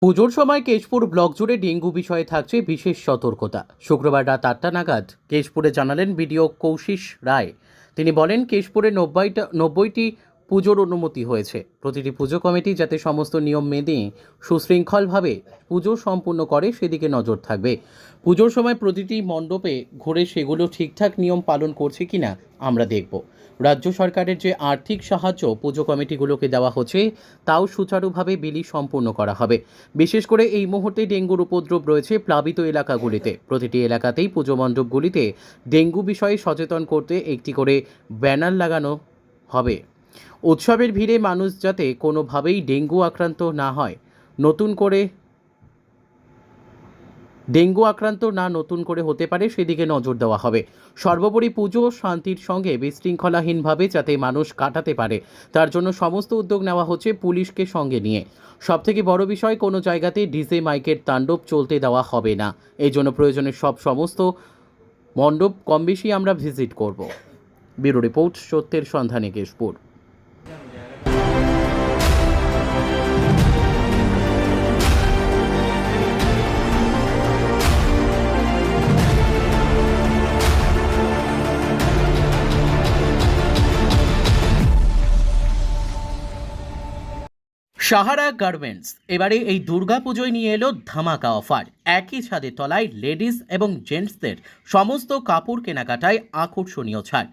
পুজোর সময় কেশপুর ব্লক জুড়ে ডেঙ্গু বিষয়ে থাকছে বিশেষ সতর্কতা। শুক্রবার রাত আটটা নাগাদ কেশপুরে জানালেন বিডিও কৌশিস রায়। তিনি বলেন, কেশপুরে নব্বইটা নব্বইটি পুজোর অনুমতি হয়েছে। প্রতিটি পুজো কমিটি যাতে সমস্ত নিয়ম মেনে সুশৃঙ্খলভাবে পুজো সম্পূর্ণ করে, সেদিকে নজর থাকবে। পুজোর সময় প্রতিটি মণ্ডপে ঘুরে সেগুলো ঠিকঠাক নিয়ম পালন করছে কিনা আমরা দেখব। রাজ্য সরকারের যে আর্থিক সাহায্য পুজো কমিটিগুলোকে দেওয়া হচ্ছে, তাও সুচারুভাবে বিলি সম্পূর্ণ করা হবে। বিশেষ করে এই মুহূর্তে ডেঙ্গুর উপদ্রব রয়েছে প্লাবিত এলাকাগুলিতে। প্রতিটি এলাকাতেই পুজো মণ্ডপগুলিতে ডেঙ্গু বিষয়ে সচেতন করতে একটি করে ব্যানার লাগানো হবে। উৎসবের ভিড়ে মানুষ যাতে কোনোভাবেই ডেঙ্গু আক্রান্ত না হয়, নতুন করে ডেঙ্গু আক্রান্ত না নতুন করে হতে পারে, সেদিকে নজর দেওয়া হবে। সর্বোপরি পুজো শান্তির সঙ্গে বিশৃঙ্খলাহীনভাবে যাতে মানুষ কাটাতে পারে, তার জন্য সমস্ত উদ্যোগ নেওয়া হচ্ছে পুলিশকে সঙ্গে নিয়ে। সবথেকে বড় বিষয়, কোনো জায়গাতে ডিজে মাইকের তাণ্ডব চলতে দেওয়া হবে না। এই জন্য প্রয়োজনের সব সমস্ত মণ্ডপ কম বেশি আমরা ভিজিট করব। ব্যুরো রিপোর্ট, সত্যের সন্ধানে কেশপুর। সাহারা গার্মেন্টস। এবারে এই দুর্গাপুজোয় নিয়ে এলো ধামাকা অফার। একই ছাদের তলায় লেডিস এবং জেন্টসদের সমস্ত কাপড় কেনাকাটায় আকর্ষণীয় ছাড়।